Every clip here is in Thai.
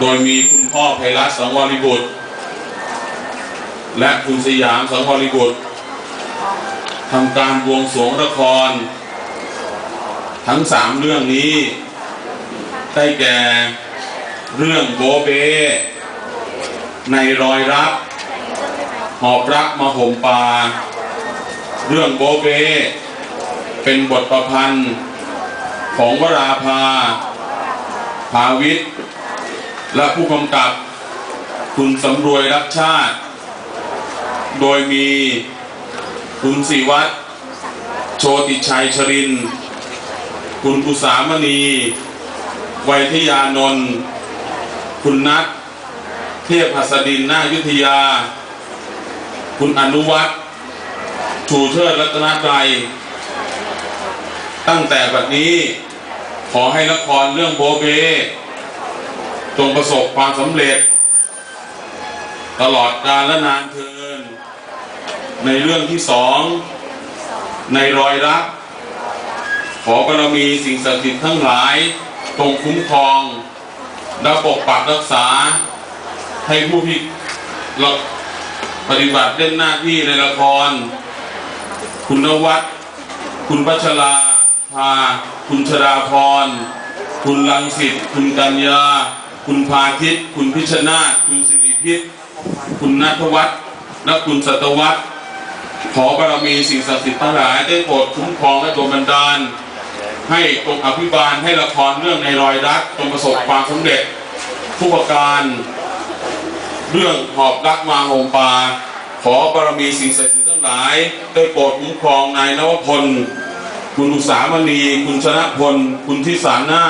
โดยมีคุณพ่อไพรัตสังวริบุตร และคุณสยามสังวริบุตรทำการบวงสรวงละคร ทั้งสามเรื่องนี้ ได้แก่เรื่องโบเบ ในรอยรัก หอบรักมาห่มปา เรื่องโบเบ เป็นบทประพันธ์ของวราภาภาวิทย์ และผู้กำกับคุณสำรวยรักชาติ โดยมีคุณศิวัตรโชติชัยชริน คุณกุสามณีไวยทยานนท์คุณนัทเทพหัสดินนายุทธยา คุณอนุวัฒน์ชูเชิดรัตนไกรตั้งแต่บัดนี้ขอให้ละครเรื่องโบเบ จงประสบความสำเร็จ ตลอดกาลและนานเทิน ในเรื่องที่สอง ในรอยรัก ขอบารมีสิ่งศักดิ์สิทธิ์ทั้งหลายจงคุ้มครองและปกปักรักษา ให้ผู้ที่เราปฏิบัติเล่นหน้าที่ในละคร คุณนวัดคุณพัชราภา คุณชราพร คุณลังสิต คุณกัญญา คุณพาทิตคุณพิชนาคุณสิริพิษคุณนัทวัฒน์และคุณสัตวัฒน์ขอบารมีสิ่งศักดิ์สิทธิ์ทั้งหลายได้โปรดคุ้มครองและดลบันดาล ให้ตรงอภิบาลให้ละครเรื่องในรอยรักจงประสบความสำเร็จผู้ประการเรื่องหอบรักมาโฮมปา ขอบารมีสิ่งศักดิ์สิทธิ์ทั้งหลาย ได้โปรดคุ้มครองนายนวพล คุณอุสามณี คุณชนะพล คุณทิสานา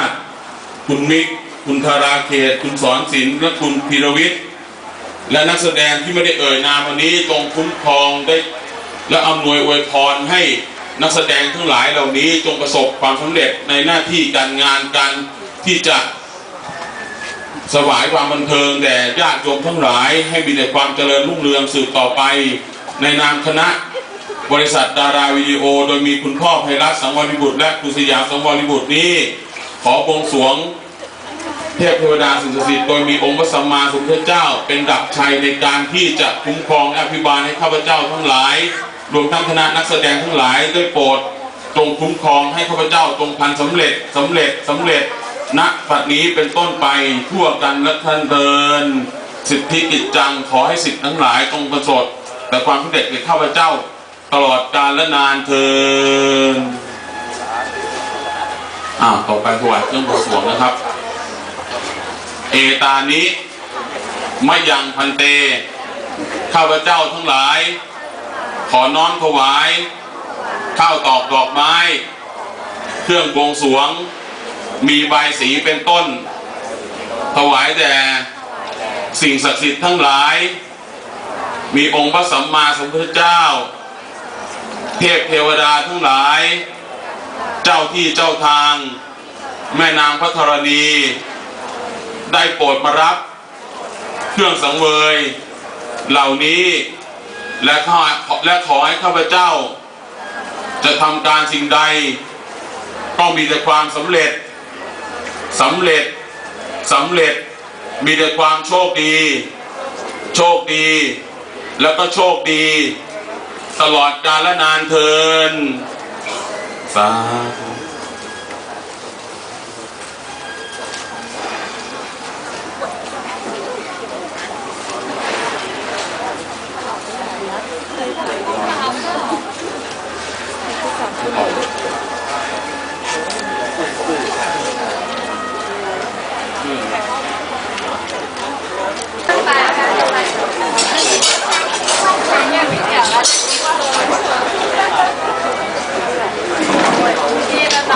คุณมิก คุณธาราเขต คุณสอนศิลป์และคุณพีรวิทย์และนักแสดงที่ไม่ได้เอ่ยนามวันนี้จงคุ้มครองได้ และอำนวยอวยพรให้นักแสดงทั้งหลายเหล่านี้จงประสบความสำเร็จในหน้าที่การงานการที่จะสวายความบันเทิงแด่ญาติโยมทั้งหลาย ให้มีแต่ความเจริญรุ่งเรืองสืบต่อไป ในนามคณะบริษัทดาราวิดีโอ โดยมีคุณพ่อไพรัตสังวริบุตรและคุณสยามสังวริบุตรนี้ ขอบวงสวง เทพเทวดาสิ่งศักดิ์สิทธิ์โดยมีองค์พระสัมมาสัมพุทธเจ้า เป็นดับชัยในการที่จะคุ้มครองอภิบาลให้ข้าพเจ้าทั้งหลาย รวมทั้งคณะนักแสดงทั้งหลายได้โปรดจงคุ้มครองให้ข้าพเจ้าจงพันสำเร็จสำเร็จสำเร็จณบัดนี้เป็นต้นไปทั่วกันและท่านเดิน สิทธิกิจจังขอให้สิทธิ์ทั้งหลายจงประสบแต่ความสำเร็จแก่ข้าพเจ้า ตลอดกาลและนานเทินอ้าวต่อไปถวายเครื่องบวงสรวงนะครับ เอตานิมะยังพันเต ข้าพเจ้าทั้งหลาย ขอน้อมถวาย ข้าวตอกดอกไม้ เครื่องบวงสวง มีใบสีเป็นต้น ถวายแด่สิ่งศักดิ์สิทธิ์ทั้งหลาย มีองค์พระสัมมาสัมพุทธเจ้า เทพเทวดาทั้งหลาย เจ้าที่เจ้าทาง แม่นางพระธรณี ได้โปรดมารับ เครื่องสังเวย เหล่านี้ และขอและขอให้ข้าพเจ้า จะทำการสิ่งใด ก็มีแต่ความสำเร็จสำเร็จสำเร็จมีแต่ความโชคดี โชคดี แล้วก็โชคดี ตลอดกาลและนานเทินสาธุ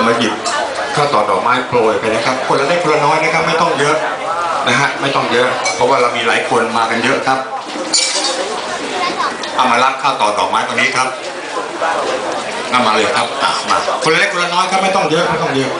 มาหยิบข้าวต่อดอกไม้โปรยไปนะครับ คนละเล็กคนละน้อยนะครับไม่ต้องเยอะนะฮะไม่ต้องเยอะ เพราะว่าเรามีหลายคนมากันเยอะครับเอามารับข้าวต่อดอกไม้ตรงนี้ครับนำมาเลยครับอะมาคนละเล็กคนละน้อยครับไม่ต้องเยอะไม่ต้องเยอะ